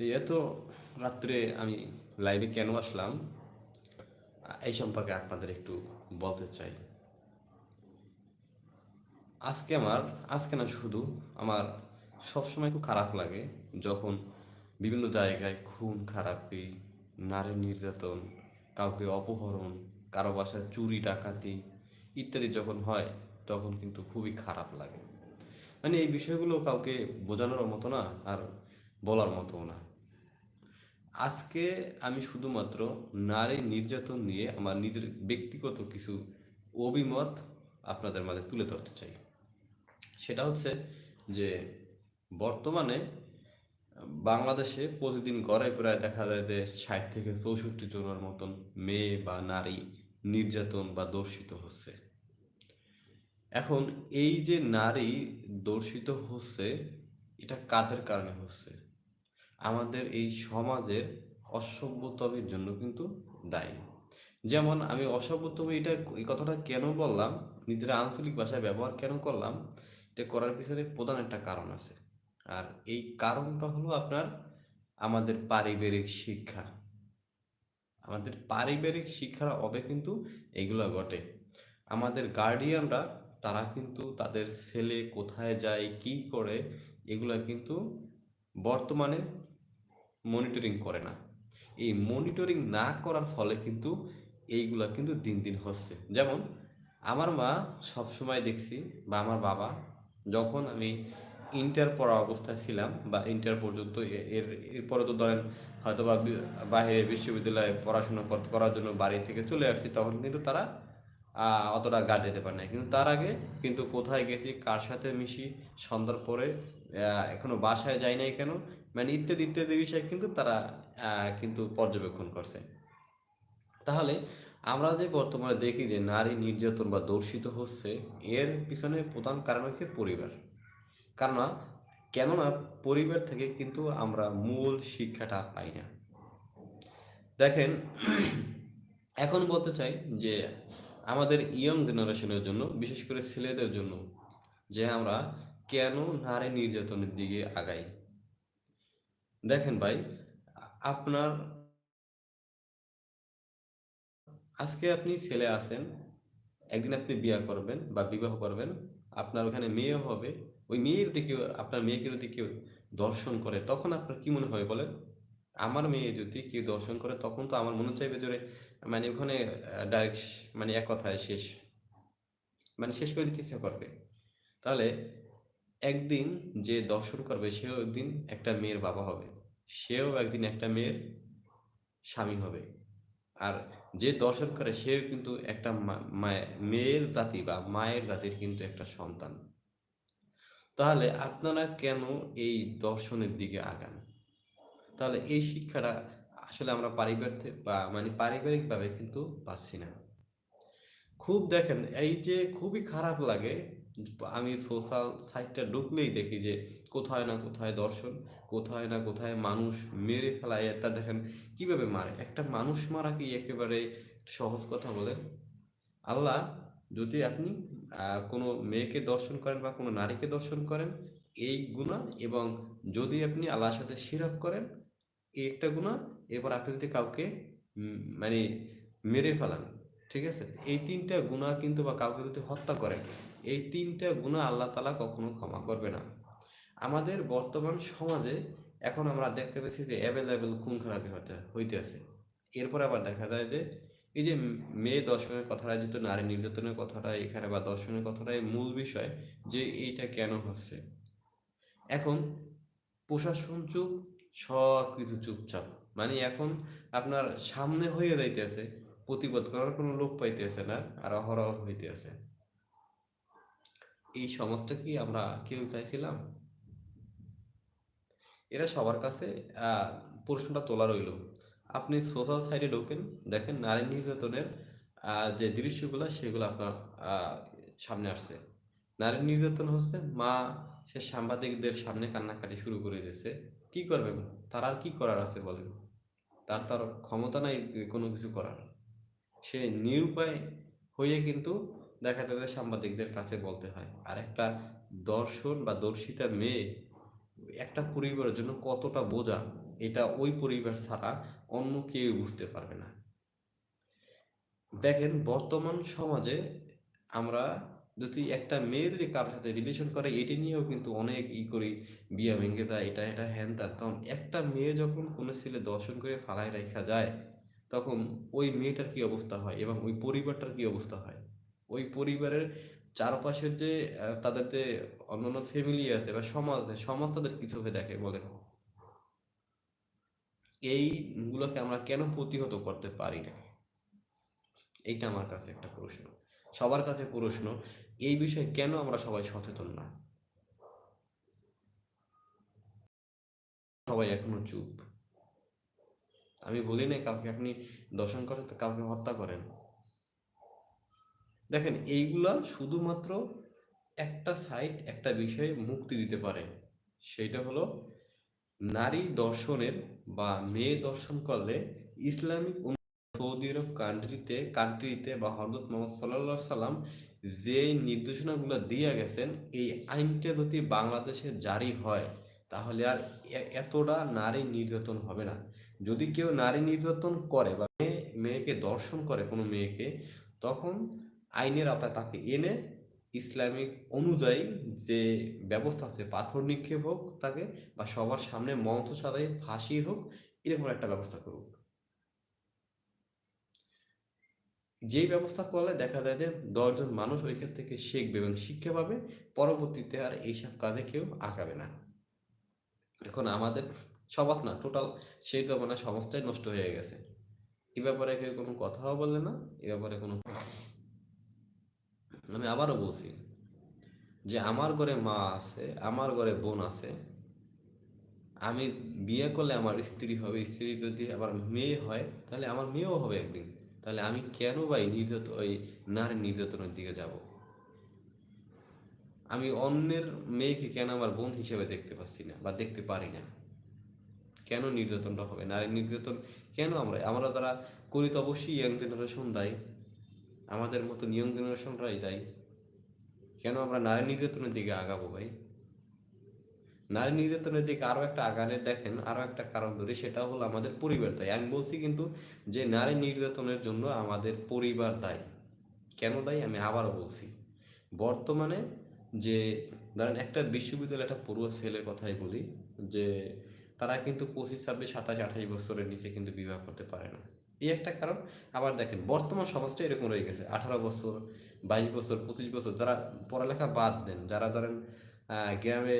এই এত রাত্রে আমি লাইভে কেন আসলাম? এই সম্পর্কে আপনাদের একটু বলতে চাই। আজকে আমার, আজকে না শুধু আমার সবসময় খুব খারাপ লাগে যখন বিভিন্ন জায়গায় খুন, খারাপি, নারী নির্যাতন, কাউকে অপহরণ, কারও বাসায় চুরি, ডাকাতি ইত্যাদি যখন হয়, তখন কিন্তু খুবই খারাপ লাগে। মানে এই বিষয়গুলো কাউকে বোঝানোর মতো না আর বলার মতো না। আজকে আমি শুধুমাত্র নারী নির্যাতন নিয়ে আমার নিজের ব্যক্তিগত কিছু অভিমত আপনাদের মাঝে তুলে ধরতে চাই। সেটা হচ্ছে যে, বর্তমানে বাংলাদেশে প্রতিদিন গড়ে প্রায় দেখা যায় যে ষাট থেকে চৌষট্টি জনের মতন মেয়ে বা নারী নির্যাতন বা দর্শিত হচ্ছে। এখন এই যে নারী দর্শিত হচ্ছে, এটা কাদের কারণে হচ্ছে? আমাদের এই সমাজের অসভ্যতমের জন্য কিন্তু দায়ী। যেমন আমি অসভ্যতম এটা এই কথাটা কেন বললাম? নিজের আঞ্চলিক ভাষায় ব্যবহার কেন করলাম? এটা করার পিছনে প্রধান একটা কারণ আছে। আর এই কারণটা হলো আপনার আমাদের পারিবারিক শিক্ষা। আমাদের পারিবারিক শিক্ষার অভাবে কিন্তু এগুলো ঘটে। আমাদের গার্ডিয়ানরা তারা কিন্তু তাদের ছেলে কোথায় যায়, কি করে, এগুলো কিন্তু বর্তমানে মনিটরিং করে না। এই মনিটরিং না করার ফলে কিন্তু এইগুলা কিন্তু দিন দিন হচ্ছে। যেমন আমার মা সবসময় দেখছি বা আমার বাবা যখন আমি ইন্টার পড়া অবস্থায় ছিলাম বা ইন্টার পর্যন্ত এর, এরপরে তো ধরেন হয়তো বা বাইরে বিশ্ববিদ্যালয়ে পড়াশোনা কর- করার জন্য বাড়ি থেকে চলে আসছি, তখন কিন্তু তারা অতটা গার্ড দিতে পারে না কিন্তু তার আগে কিন্তু কোথায় গেছি, কার সাথে মিশি, সন্ধ্যার পরে এখনও বাসায় যাই নাই কেন মানে ইত্যাদি ইত্যাদি বিষয় কিন্তু তারা কিন্তু পর্যবেক্ষণ করছে। তাহলে আমরা যে বর্তমানে দেখি যে নারী নির্যাতন বা দর্শিত হচ্ছে, এর পিছনে প্রধান কারণ হচ্ছে পরিবার। কেননা কেননা পরিবার থেকে কিন্তু আমরা মূল শিক্ষাটা পাই না। দেখেন, এখন বলতে চাই যে আমাদের ইয়ং জেনারেশনের জন্য, বিশেষ করে ছেলেদের জন্য, যে আমরা কেন নারী নির্যাতনের দিকে আগাই? দেখেন ভাই, আপনার আজকে আপনি ছেলে আছেন, একদিন আপনি বিয়ে করবেন বা বিবাহ করবেন, আপনার ওখানে মেয়ে হবে, ওই মেয়ের দিকে, আপনার মেয়েকে যদি কেউ দর্শন করে, তখন আপনার কি মনে হয় বলেন? আমার মেয়ে যদি কেউ দর্শন করে, তখন তো আমার মনে চাইবে ওরে মানে ওখানে ডাইরেক্ট মানে এক কথায় শেষ মানে শেষ করে দিতে ইচ্ছা করবে। তাহলে একদিন যে দর্শন করবে, সেও একদিন একটা মেয়ের বাবা হবে। সেও একদিন একটা মেয়ের স্বামী হবে। আর যে দর্শন করে, সেও কিন্তু একটা মেয়ের জাতি বা মায়ের জাতির কিন্তু একটা সন্তান। তাহলে আপনারা কেন এই দর্শনের দিকে আগান? তাহলে এই শিক্ষাটা আসলে আমরা পারিবারিক, বা মানে পারিবারিকভাবে কিন্তু পাচ্ছি না। খুব দেখেন, এই যে খুবই খারাপ লাগে আমি সোশ্যাল সাইটটা ঢুকলেই দেখি যে কোথায় না কোথায় দর্শন, কোথায় না কোথায় মানুষ মেরে ফেলায়। তা দেখেন, কীভাবে মারে? একটা মানুষ মারা কি একেবারে সহজ কথা বলেন? আল্লাহ যদি আপনি কোনো মেয়েকে দর্শন করেন বা কোনো নারীকে দর্শন করেন, এই গুণা এবং যদি আপনি আল্লাহর সাথে শিরক করেন, এই একটা গুণা এবার আপনি যদি কাউকে মানে মেরে ফেলান, ঠিক আছে? এই তিনটা গুণা কিন্তু বা কাউকে যদি হত্যা করেন এই তিনটা গুণা আল্লাহ তালা কখনো ক্ষমা করবে না। আমাদের বর্তমান সমাজে এখন আমরা দেখতে পাচ্ছি যে অ্যাভেলেবেল খুন খারাপি হতে, হইতে আছে। এরপর আবার দেখা যায় যে এই যে মেয়ে দর্শনের কথাটা, যেহেতু নারী নির্যাতনের কথাটা, এখানে বা দর্শনের কথাটাই মূল বিষয় যে এইটা কেন হচ্ছে। এখন প্রশাসন চুপ, সব কিছু চুপচাপ। মানে এখন আপনার সামনে হয়ে যাইতেছে, প্রতিবাদ করার কোনো লোক পাইতেছে না, আর অহরহ হইতেছে। এই সমাজটা কি আমরা কেউ চাইছিলাম? এরা সবার কাছে প্রশ্নটা তোলা রইল। আপনি সোশ্যাল সাইটে ঢোকেন, দেখেন নারী নির্যাতনের যে দৃশ্যগুলো, সেগুলো আপনার সামনে আসছে। নারী নির্যাতন হচ্ছে, মা, সে সাংবাদিকদের সামনে কান্নাকাটি শুরু করে দিয়েছে। কি করবেন? তার আর কি করার আছে বলেন? তার তার ক্ষমতা নাই কোনো কিছু করার। সে নিরুপায় হয়ে কিন্তু দেখা যাবে সাংবাদিকদের কাছে বলতে হয়, আর একটা দর্শন বা দর্শিতা মেয়ে একটা পরিবারের জন্য কতটা বোঝা, এটা ওই পরিবার ছাড়া অন্য কেউ বুঝতে পারবে না। দেখেন, বর্তমান সমাজে আমরা যদি একটা মেয়ের যদি কারোর সাথে রিলেশন করে, এটি নিয়েও কিন্তু অনেক ই করি, বিয়া ভেঙে দেয়, এটা এটা, হ্যান ত্যান। তখন একটা মেয়ে যখন কোনো ছেলে দর্শন করে ফালায় রেখা যায়, তখন ওই মেয়েটার কি অবস্থা হয় এবং ওই পরিবারটার কি অবস্থা হয়? ওই পরিবারের চারপাশের যে তাদের যে অন্যান্য ফ্যামিলি আছে বা সমাজ সমাজ তাদের কি চোখে দেখে বলেন? এইগুলোকে আমরা কেন প্রতিহত করতে পারি না? এইটা আমার কাছে একটা প্রশ্ন। সবার কাছে প্রশ্ন, এই বিষয়ে কেন আমরা সবাই সচেতন না? সবাই এখনও চুপ। আমি বলি না কাউকে, আপনি দর্শন করেন তো কাউকে হত্যা করেন। দেখেন, এইগুলা শুধুমাত্র একটা সাইট একটা বিষয়ে মুক্তি দিতে পারে। সেটা হলো নারী দর্শনের বা মেয়ে দর্শন করলে ইসলামিক সৌদি আরব কান্ট্রিতে কান্ট্রিতে বা হজরত মোহাম্মদ সাল্লাহ সাল্লাম যে নির্দেশনাগুলো দিয়ে গেছেন, এই আইনটা যদি বাংলাদেশে জারি হয়, তাহলে আর এতটা নারী নির্যাতন হবে না। যদি কেউ নারী নির্যাতন করে বা মেয়ে, মেয়েকে দর্শন করে কোনো মেয়েকে, তখন আইনের আওতায় তাকে এনে ইসলামিক অনুযায়ী যে ব্যবস্থা আছে, পাথর নিক্ষেপ হোক তাকে বা সবার সামনে মঞ্চ সাজাই, ফাঁসি হোক, এরকম একটা ব্যবস্থা করুক। যেই ব্যবস্থা করলে দেখা যায় যে দশজন মানুষ ওইখান থেকে শিখবে এবং শিক্ষা পাবে, পরবর্তীতে আর এইসব কাজে কেউ আঁকাবে না। এখন আমাদের সমাজ না টোটাল সেই জমানা সমাজটাই নষ্ট হয়ে গেছে। এ ব্যাপারে কেউ কোনো কথাও বললে না, এ ব্যাপারে কোনো আমি আবারও বলছি যে আমার ঘরে মা আছে, আমার ঘরে বোন আছে, আমি বিয়ে করলে আমার স্ত্রী হবে, স্ত্রী যদি আমার মেয়ে হয়, তাহলে আমার মেয়েও হবে একদিন। তাহলে আমি কেন ভাই নির্যাতন ওই নারী নির্যাতনের দিকে যাব? আমি অন্যের মেয়েকে কেন আমার বোন হিসেবে দেখতে পাচ্ছি না বা দেখতে পারি না? কেন নির্যাতনটা হবে? নারী নির্যাতন কেন আমরা আমরা তারা করি তো অবশ্যই ইয়াং জেনারেশন দায়ী। আমাদের মতো নিয়ম জেনারেশনরাই দায়ী। কেন আমরা নারী নির্যাতনের দিকে আগাবো ভাই? নারী নির্যাতনের দিকে আরও একটা আগানের দেখেন, আরও একটা কারণ ধরে, সেটা হলো আমাদের পরিবার দায়ী। আমি বলছি কিন্তু যে নারী নির্যাতনের জন্য আমাদের পরিবার দায়ী। কেন দায়ী? আমি আবারও বলছি। বর্তমানে যে, ধরেন একটা বিশ্ববিদ্যালয় একটা পড়ুয়া ছেলের কথাই বলি, যে তারা কিন্তু পঁচিশ, ছাব্বিশ, সাতাশ, আঠাশ বছরের নিচে কিন্তু বিবাহ করতে পারে না। এই একটা কারণ। আবার দেখেন, বর্তমান সমাজটা এরকম রয়ে গেছে। আঠারো বছর, বাইশ বছর, পঁচিশ বছর যারা পড়ালেখা বাদ দেন, যারা ধরেন গ্রামে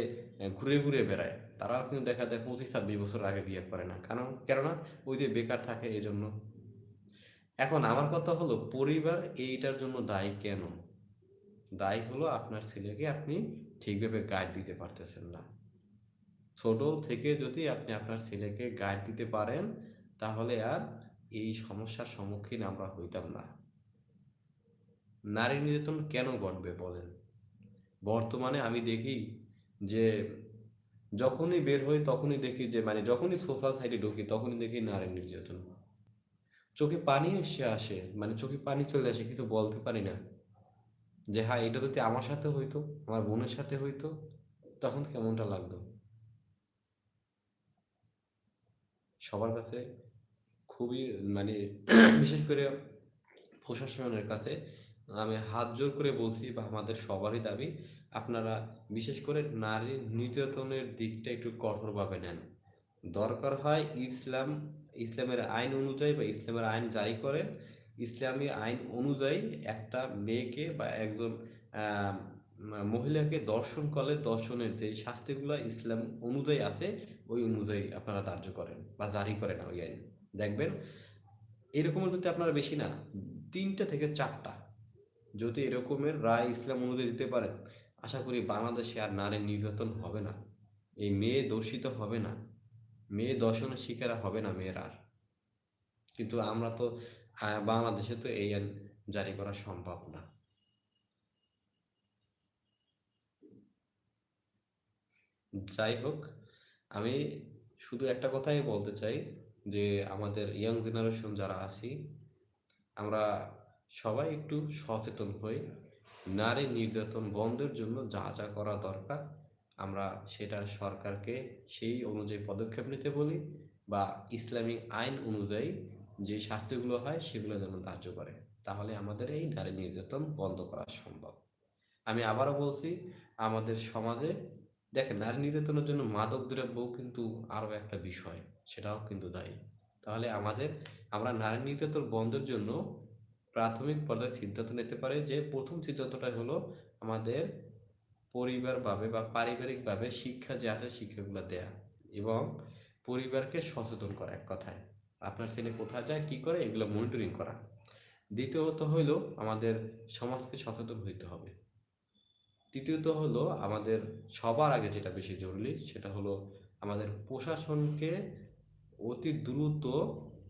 ঘুরে ঘুরে বেড়ায়, তারাও কিন্তু দেখা যায় পঁচিশ, ছাব্বিশ বছর আগে বিয়ে করে না। কারণ, কেননা ওই যে বেকার থাকে এই জন্য এখন আমার কথা হলো, পরিবার এইটার জন্য দায়ী কেন? দায়ী হলো আপনার ছেলেকে আপনি ঠিকভাবে গাইড দিতে পারতেছেন না। ছোট থেকে যদি আপনি আপনার ছেলেকে গাইড দিতে পারেন, তাহলে আর এই সমস্যার সম্মুখীন আমরা হইতাম না। নারী নির্যাতন কেন ঘটবে বলেন? বর্তমানে আমি দেখি যে যখনই বের হই তখনই দেখি যে মানে যখনই সোশ্যাল সাইটে ঢুকি তখনই দেখি নারী নির্যাতন। চোখে পানি এসে আসে মানে চোখে পানি চলে আসে, কিছু বলতে পারি না। যে হ্যাঁ এটা যদি আমার সাথে হইতো, আমার বোনের সাথে হইতো, তখন কেমনটা লাগতো? সবার কাছে খুবই মানে বিশেষ করে প্রশাসনের কাছে আমি হাত জোর করে বলছি বা আমাদের সবারই দাবি, আপনারা বিশেষ করে নারী নির্যাতনের দিকটা একটু কঠোরভাবে নেন। দরকার হয় ইসলাম, ইসলামের আইন অনুযায়ী বা ইসলামের আইন জারি করেন। ইসলামী আইন অনুযায়ী একটা মেয়েকে বা একজন মহিলাকে দর্শন করলে দর্শনের যে শাস্তিগুলো ইসলাম অনুযায়ী আছে, ওই অনুযায়ী আপনারা ধার্য করেন বা জারি করেন ওই আইন। দেখবেন এরকমের যদি আপনারা বেশি না তিনটা থেকে চারটা। যদি এরকমের রায় ইসলাম অনুযায়ী দিতে পারেন, আশা করি বাংলাদেশে আর নারী নির্যাতন হবে না। এই মেয়ে দর্শিত হবে না। মেয়ে দর্শনের শিকার হবে না মেয়েরা আর। কিন্তু আমরা তো বাংলাদেশে তো এই আইন জারি করা সম্ভব না। যাই হোক, আমি শুধু একটা কথাই বলতে চাই। যে আমাদের ইয়াং জেনারেশন যারা আছি, আমরা সবাই একটু সচেতন হই। নারী নির্যাতন বন্ধের জন্য যা যা করা দরকার, আমরা সেটা সরকারকে সেই অনুযায়ী পদক্ষেপ নিতে বলি বা ইসলামিক আইন অনুযায়ী যে শাস্তিগুলো হয় সেগুলো যেন ধার্য করে। তাহলে আমাদের এই নারী নির্যাতন বন্ধ করা সম্ভব। আমি আবারও বলছি, আমাদের সমাজে দেখেন নারী নির্যাতনের জন্য মাদক দ্রব্যও কিন্তু আরও একটা বিষয় সেটাও কিন্তু দায়ী। তাহলে আমাদের আমরা নারী নির্যাতন বন্ধের জন্য প্রাথমিক পর্যায়ে সিদ্ধান্ত নিতে পারি যে প্রথম সিদ্ধান্তটা হলো আমাদের পরিবারভাবে বা পারিবারিকভাবে শিক্ষা যে আছে শিক্ষাগুলো দেয়া এবং পরিবারকে সচেতন করা এক কথায়। আপনার ছেলে কোথায় যায় কি করে এগুলো মনিটরিং করা। দ্বিতীয়ত হইল আমাদের সমাজকে সচেতন হইতে হবে। তৃতীয়ত হলো আমাদের সবার আগে যেটা বেশি জরুরি সেটা হলো আমাদের প্রশাসনকে অতি দ্রুত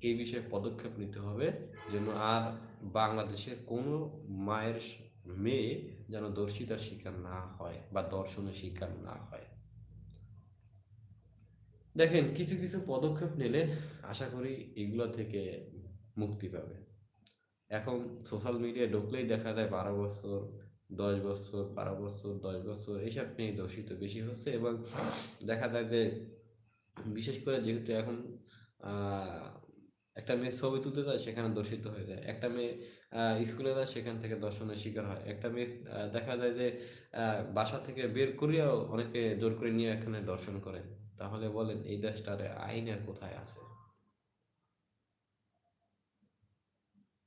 এই বিষয়ে পদক্ষেপ নিতে হবে যেন আর বাংলাদেশের কোনো মায়ের মেয়ে যেন দর্শিতার শিকার না হয় বা দর্শনের শিকার না হয়। দেখেন, কিছু কিছু পদক্ষেপ নিলে আশা করি এগুলো থেকে মুক্তি পাবে। এখন সোশ্যাল মিডিয়ায় ঢুকলেই দেখা যায় বারো বছর দশ বছর, বারো বছর, দশ বছর এইসব নিয়ে দূষিত বেশি হচ্ছে এবং দেখা যায় যে বিশেষ করে যেহেতু এখন একটা মেয়ে ছবি তুলতে যায় সেখানে দর্শিত হয়ে যায়। একটা মেয়ে স্কুলে যায় সেখান থেকে দর্শনের শিকার হয়। একটা মেয়ে দেখা যায় যে বাসা থেকে বের করিয়াও অনেকে জোর করে নিয়ে এখানে দর্শন করে। তাহলে বলেন এই দেশটারে আইন আর কোথায় আছে?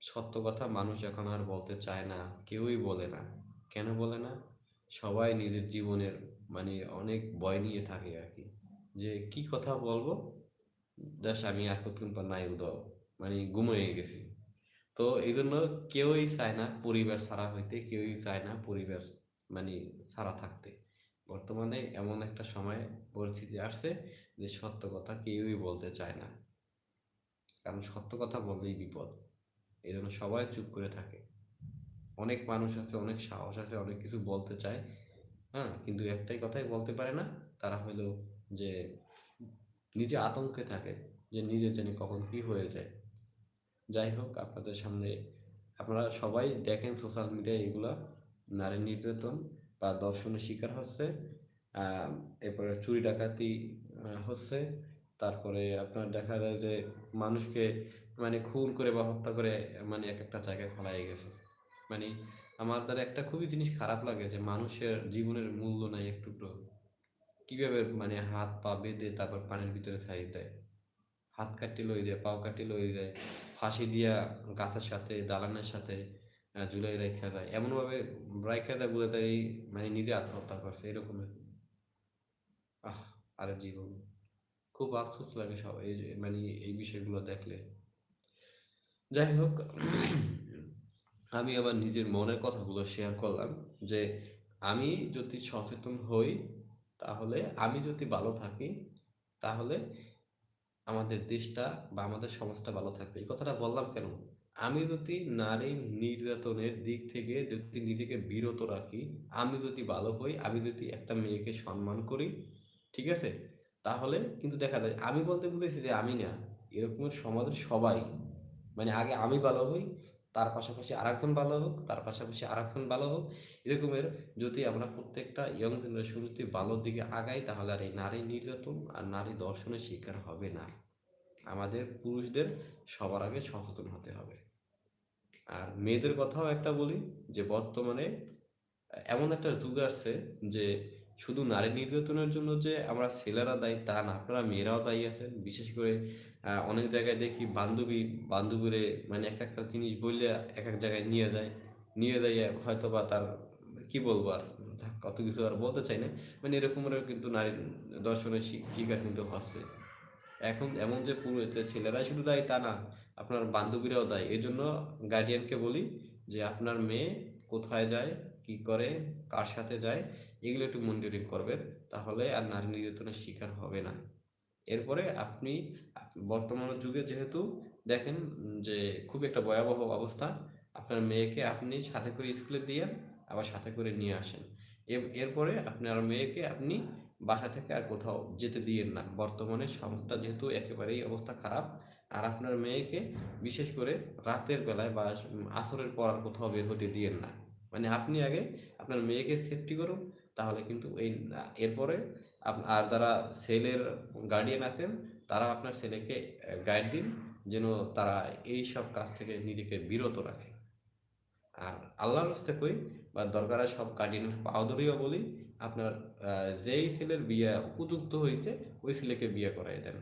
সত্য কথা মানুষ এখন আর বলতে চায় না, কেউই বলে না। কেন বলে না? সবাই নিজের জীবনের মানে অনেক ভয় নিয়ে থাকে আর কি। যে কি কথা বলব? দেশ আমি আর কতক্ষণ পর নাই উদাও মানে ঘুমিয়ে গেছি। তো এই জন্য কেউই চায় না পরিবার ছাড়া হইতে, কেউই চায় না পরিবার মানে ছাড়া থাকতে। বর্তমানে এমন একটা সময় পরিস্থিতি আসছে যে সত্য কথা কেউই বলতে চায় না। কারণ সত্য কথা বললেই বিপদ। এই জন্য সবাই চুপ করে থাকে। অনেক মানুষ আছে, অনেক সাহস আছে, অনেক কিছু বলতে চায়। হ্যাঁ কিন্তু একটাই কথাই বলতে পারে না, তারা হলো যে নিজে আতঙ্কে থাকে যে নিজের জানি কখন কি হয়ে যায়। যাই হোক, আপনাদের সামনে আপনারা সবাই দেখেন সোশ্যাল মিডিয়ায় এগুলা, নারী নির্যাতন বা দর্শনের শিকার হচ্ছে এরপরে চুরি ডাকাতি হচ্ছে, তারপরে আপনার দেখা যায় যে মানুষকে মানে খুন করে বা হত্যা করে মানে এক একটা জায়গায় ফেলাই গেছে। মানে আমার দ্বারা একটা খুবই জিনিস খারাপ লাগে যে মানুষের জীবনের মূল্য নাই একটু কীভাবে মানে হাত পা বেঁধে তারপর পানির ভিতরে ছাড়িয়ে দেয়? হাত কাটি লই দেয় পাও কাটি লই দেয় ফাঁসি দিয়া গাছের সাথে, দালানের সাথে ঝুলাই রেখা দেয়। এমনভাবে রাখা দেয় বলে তাই মানে নিজে আত্মহত্যা করছে, এরকমের। আহ, আরে জীবন। খুব আফসোস লাগে সব এই মানে এই বিষয়গুলো দেখলে। যাই হোক আমি আবার নিজের মনের কথাগুলো শেয়ার করলাম যে আমি যদি সচেতন হই, তাহলে আমি যদি ভালো থাকি, তাহলে আমাদের দেশটা বা আমাদের সমাজটা ভালো থাকবে। এই কথাটা বললাম কেন? আমি যদি নারী নির্যাতনের দিক থেকে যদি নিজেকে বিরত রাখি, আমি যদি ভালো হই, আমি যদি একটা মেয়েকে সম্মান করি, ঠিক আছে? তাহলে কিন্তু দেখা যায়, আমি বলতে বুঝেছি যে আমি না, এরকমের সমাজের সবাই মানে আগে আমি ভালো হই তার পাশাপাশি আরেকজন ভালো হোক, তার পাশাপাশি আরেকজন ভালো হোক, এরকমের যদি আমরা প্রত্যেকটা ইয়ং জেনারেশন যদি ভালোর দিকে আগাই, তাহলে আর এই নারী নির্যাতন আর নারী দর্শনের শিকার হবে না। আমাদের পুরুষদের সবার আগে সচেতন হতে হবে। আর মেয়েদের কথাও একটা বলি, যে বর্তমানে এমন একটা যুগ আসছে যে শুধু নারী নির্যাতনের জন্য যে আমরা ছেলেরা দায়ী তা না, আপনারা মেয়েরাও দায়ী আছেন। বিশেষ করে অনেক জায়গায় দেখি বান্ধবী, বান্ধবীরে মানে এক একটা জিনিস বললে এক এক জায়গায় নিয়ে যায় নিয়ে যায় হয়তো বা তার, কি বলব আর কত কিছু আর বলতে চাই না। মানে এরকমেরও কিন্তু নারী দর্শনের শিকার কিন্তু হচ্ছে। এখন এমন যে পুরো ছেলেরাই শুধু দায়ী তা না, আপনার বান্ধবীরাও দায়ী। এই জন্য গার্ডিয়ানকে বলি যে আপনার মেয়ে কোথায় যায়, কি করে, কার সাথে যায়, এগুলো একটু মনিটরিং করবেন, তাহলে আর নারী নির্যাতনের শিকার হবে না। এরপরে আপনি আপ- বর্তমান যুগে যেহেতু দেখেন যে খুব একটা ভয়াবহ অবস্থা, আপনার মেয়েকে আপনি সাথে করে স্কুলে দিয়ে আবার সাথে করে নিয়ে আসেন। এরপরে আপনার মেয়েকে আপনি বাসা থেকে আর কোথাও যেতে দিয়েন না। বর্তমানে সমাজটা যেহেতু একেবারেই অবস্থা খারাপ, আর আপনার মেয়েকে বিশেষ করে রাতের বেলায় বা আসরের পর আর কোথাও বের হতে দিয়েন না। মানে আপনি আগে আপনার মেয়েকে সেফটি করুন, তাহলে কিন্তু এই, এরপরে আর যারা ছেলের গার্ডিয়ান আছেন তারা আপনার ছেলেকে গাইড দিন, যেন তারা এই সব কাজ থেকে নিজেকে বিরত রাখে। আর আল্লাহর রাস্তে কই বা দরকারে সব গার্ডিয়ানের পাওদরিও বলি, আপনার যেই ছেলের বিয়ে উপযুক্ত হয়েছে, ওই ছেলেকে বিয়ে করাই দেন।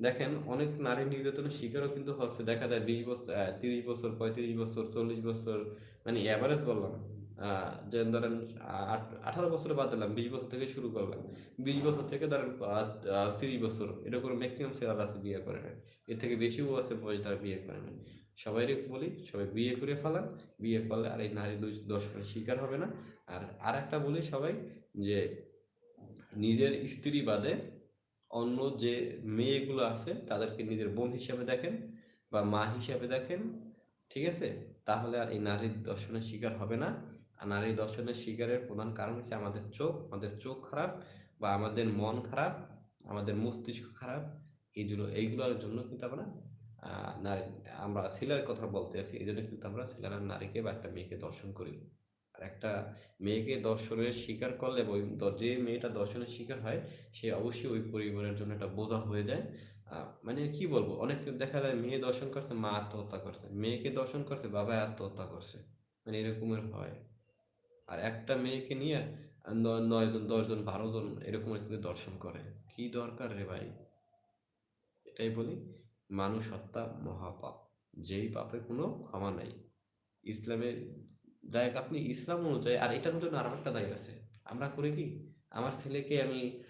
দেখেন, অনেক নারী নির্যাতনের শিকারও কিন্তু হচ্ছে। দেখা যায় বিশ বছর তিরিশ বছর, পঁয়ত্রিশ বছর, চল্লিশ বছর মানে অ্যাভারেজ বললাম। আহ, যে ধরেন আঠারো বছর বাদ দিলাম বিশ বছর থেকে শুরু করলাম। বিশ বছর থেকে ধরেন তিরিশ বছর এরকম ম্যাক্সিমাম ছেলেরা আছে বিয়ে করে না এর থেকে বেশিও আছে বয়স তারা বিয়ে করে না সবাই বলি সবাই বিয়ে করে ফেলান। বিয়ে করলে আর এই নারী দর্শনের শিকার হবে না। আর আর একটা বলি সবাই যে নিজের স্ত্রী বাদে অন্য যে মেয়েগুলো আছে তাদেরকে নিজের বোন হিসাবে দেখেন বা মা হিসাবে দেখেন ঠিক আছে? তাহলে আর এই নারীর দর্শনের শিকার হবে না। নারী দর্শনের শিকারের প্রধান কারণ হচ্ছে আমাদের চোখ আমাদের চোখ খারাপ বা আমাদের মন খারাপ, আমাদের মস্তিষ্ক খারাপ এইগুলো এইগুলোর জন্য কিন্তু আমরা নারী, আমরা ছেলের কথা বলতে আছি, এই জন্য কিন্তু আমরা ছেলেরা নারীকে বা একটা মেয়েকে দর্শন করি। আর একটা মেয়েকে দর্শনের শিকার করলে ওই যে মেয়েটা দর্শনের শিকার হয়, সে অবশ্যই ওই পরিবারের জন্য একটা বোঝা হয়ে যায়। মানে কি বলব, অনেক দেখা যায় মেয়ে দর্শন করছে, মা আত্মহত্যা করছে, মেয়েকে দর্শন করছে, বাবা আত্মহত্যা করছে মানে এরকমের হয়। আর একটা মেয়েকে নিয়ে আর ন- নয় জন, দশ জন, বারো জন এরকম কিন্তু দর্শন করে। কি দরকার রে ভাই? এটাই বলি, মানুষ হত্যা মহাপাপ। যেই পাপে কোনো ক্ষমা নাই। ইসলামের হোক আপনি ইসলাম অনুযায়ী, আর এটার জন্য আরও একটা দায় আছে। আমরা করি কি, আমার ছেলেকে আমি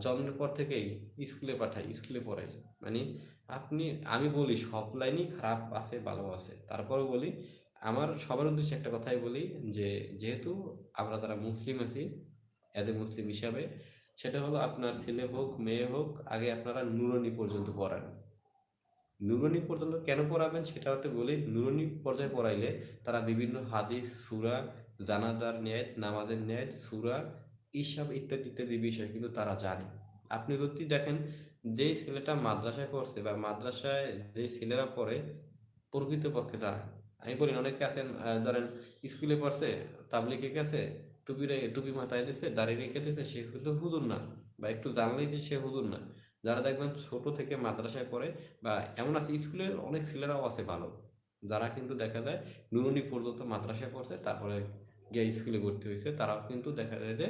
জন্মের পর থেকেই স্কুলে পাঠাই, স্কুলে পড়াই। মানে আপনি, আমি বলি সব লাইনই খারাপ আছে, ভালো আছে। তারপরেও বলি আমার সবার উদ্দেশ্যে একটা কথাই বলি যে, যেহেতু আমরা তারা মুসলিম আছি এজ এ মুসলিম হিসাবে, সেটা হলো আপনার ছেলে হোক, মেয়ে হোক, আগে আপনারা নুরনি পর্যন্ত পড়ান। নুরনি পর্যন্ত কেন পড়াবেন সেটা একটু বলি। নুরনি পর্যায়ে পড়াইলে তারা বিভিন্ন হাদিস, সুরা, জানাজার ন্যায় নামাজের ন্যায় সুরা ইসব ইত্যাদি ইত্যাদি বিষয় কিন্তু তারা জানে। আপনি যদি দেখেন যেই ছেলেটা মাদ্রাসায় পড়ছে বা মাদ্রাসায় যে ছেলেরা পড়ে, প্রকৃতপক্ষে তারা আমি বলি অনেকে আছেন ধরেন স্কুলে পড়ছে, তাবলিগে গেছে, টুপি টুপি মাথায় দিচ্ছে দাঁড়িয়ে রেখে দিছে, সে কিন্তু হুজুর না। বা একটু জানলেই যে সে হুজুর না। যারা দেখবেন ছোট থেকে মাদ্রাসায় পড়ে বা এমন আছে, স্কুলের অনেক ছেলেরাও আছে ভালো। যারা কিন্তু দেখা যায় নুরুনি পর্যন্ত মাদ্রাসায় পড়ছে, তারপরে গিয়ে স্কুলে ভর্তি হয়েছে, তারাও কিন্তু দেখা যায় যে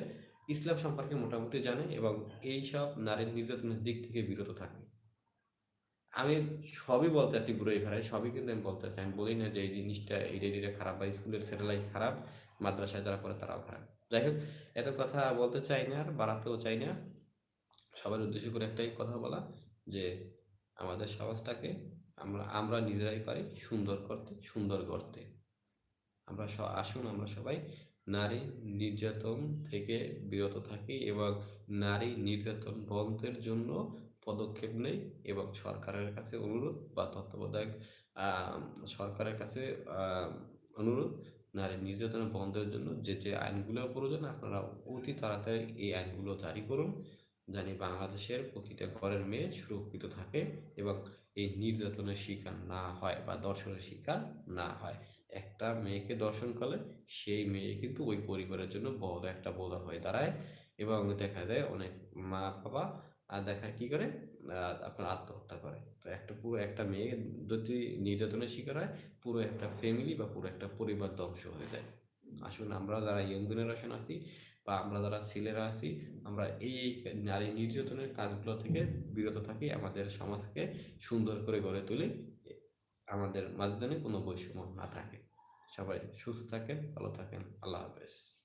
ইসলাম সম্পর্কে মোটামুটি জানে এবং এই সব নারীর নির্যাতনের দিক থেকে বিরত থাকে। আমি সবই বলতে চাচ্ছি ঘুরে ফেরাই সবই কিন্তু আমি বলতে চাই আমি বলি না যে এই জিনিসটা এইটা এইটা খারাপ বা স্কুলের ছেলেলাই খারাপ, মাদ্রাসায় যারা পড়ে তারাও খারাপ। যাই হোক, এত কথা বলতে চাই না আর বাড়াতেও চাই না। সবার উদ্দেশ্য করে একটাই কথা বলা, যে আমাদের সমাজটাকে আমরা আমরা নিজেরাই পারি সুন্দর করতে সুন্দর করতে আমরা আসুন আমরা সবাই নারী নির্যাতন থেকে বিরত থাকি এবং নারী নির্যাতন বন্ধের জন্য পদক্ষেপ নেই এবং সরকারের কাছে অনুরোধ বা তত্ত্বাবধায়ক সরকারের কাছে অনুরোধ নারী নির্যাতন বন্ধের জন্য যে যে আইনগুলো প্রয়োজন আপনারা অতি তাড়াতাড়ি এই আইনগুলো জারি করুন। জানি বাংলাদেশের প্রতিটা ঘরের মেয়ে সুরক্ষিত থাকে এবং এই নির্যাতনের শিকার না হয় বা দর্শনের শিকার না হয়। একটা মেয়েকে দর্শন করলে সেই মেয়ে কিন্তু ওই পরিবারের জন্য বড় একটা বোঝা হয়ে দাঁড়ায় এবং দেখা যায় অনেক মা বাবা আর দেখা কি করে? আপনার আত্মহত্যা করে। তো একটা পুরো একটা মেয়ে যদি নির্যাতনের শিকার হয়, পুরো একটা ফ্যামিলি বা পুরো একটা পরিবার ধ্বংস হয়ে যায়। আসুন, আমরা যারা ইয়ং জেনারেশন আছি বা আমরা যারা ছেলেরা আছি, আমরা এই নারী নির্যাতনের কাজগুলো থেকে বিরত থাকি, আমাদের সমাজকে সুন্দর করে গড়ে তুলি। আমাদের মাঝখানে কোনো বৈষম্য না থাকে। সবাই সুস্থ থাকেন, ভালো থাকেন। আল্লাহ হাফেজ।